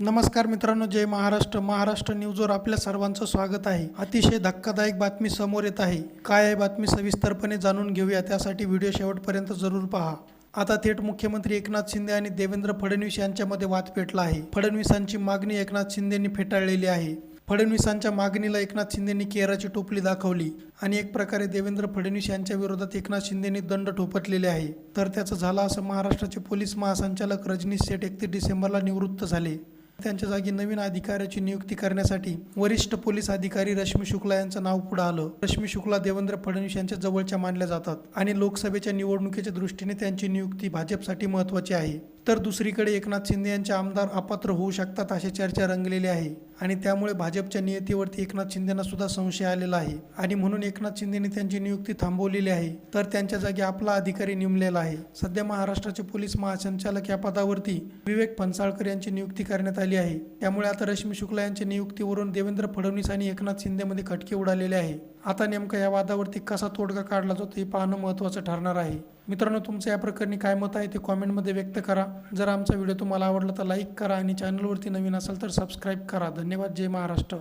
नमस्कार मित्रांनो जय महाराष्ट्र. महाराष्ट्र न्यूजवर आपल्या सर्वांचं स्वागत आहे. अतिशय धक्कादायक बातमी समोर येत आहे. काय आहे बातमी सविस्तरपणे जाणून घेऊया. त्यासाठी व्हिडिओ शेवटपर्यंत जरूर पहा. आता थेट मुख्यमंत्री एकनाथ शिंदे आणि देवेंद्र फडणवीस यांच्यामध्ये वाद पेटला आहे. फडणवीसांची मागणी एकनाथ शिंदेंनी फेटाळलेली आहे. फडणवीसांच्या मागणीला एकनाथ शिंदेंनी केराची टोपली दाखवली आणि एक प्रकारे देवेंद्र फडणवीस यांच्या विरोधात एकनाथ शिंदेंनी दंड ठोपटलेले आहे. तर त्याचं झालं असं महाराष्ट्राचे पोलीस महासंचालक रजनीश शेठ एकतीस डिसेंबरला निवृत्त झाले. त्यांच्या जागी नवीन अधिकाऱ्याची नियुक्ती करण्यासाठी वरिष्ठ पोलीस अधिकारी रश्मी शुक्ला यांचं नाव पुढे आलं. रश्मी शुक्ला देवेंद्र फडणवीस यांच्या जवळच्या मानल्या जातात आणि लोकसभेच्या निवडणुकीच्या दृष्टीने त्यांची नियुक्ती भाजपसाठी महत्त्वाची आहे. तर दुसरीकडे एकनाथ शिंदे यांचे आमदार अपात्र होऊ शकतात अशी चर्चा रंगलेली आहे. आणि त्यामुळे भाजपच्या नियतीवरती एकनाथ शिंदेना सुद्धा संशय आलेला आहे. आणि म्हणून एकनाथ शिंदेने त्यांची नियुक्ती थांबवलेली आहे. तर त्यांच्या जागी आपला अधिकारी नेमलेला आहे. सध्या महाराष्ट्राचे पोलीस महासंचालक या पदावरती विवेक फणसाळकर यांची नियुक्ती करण्यात आली आहे. त्यामुळे आता रश्मी शुक्ला यांच्या नियुक्तीवरून देवेंद्र फडणवीस आणि एकनाथ शिंदेमध्ये खटके उडालेले आहे. आता नेमकं या वादावरती कसा तोडगा काढला जातो हे पाहणं महत्त्वाचं ठरणार आहे. मित्रांनो तुमचं या प्रकरणी काय मत आहे ते कॉमेंटमध्ये व्यक्त करा. जर आमचा व्हिडिओ तुम्हाला आवडला तर लाईक करा आणि चॅनलवरती नवीन असाल तर सबस्क्राईब करा. धन्यवाद. जय महाराष्ट्र.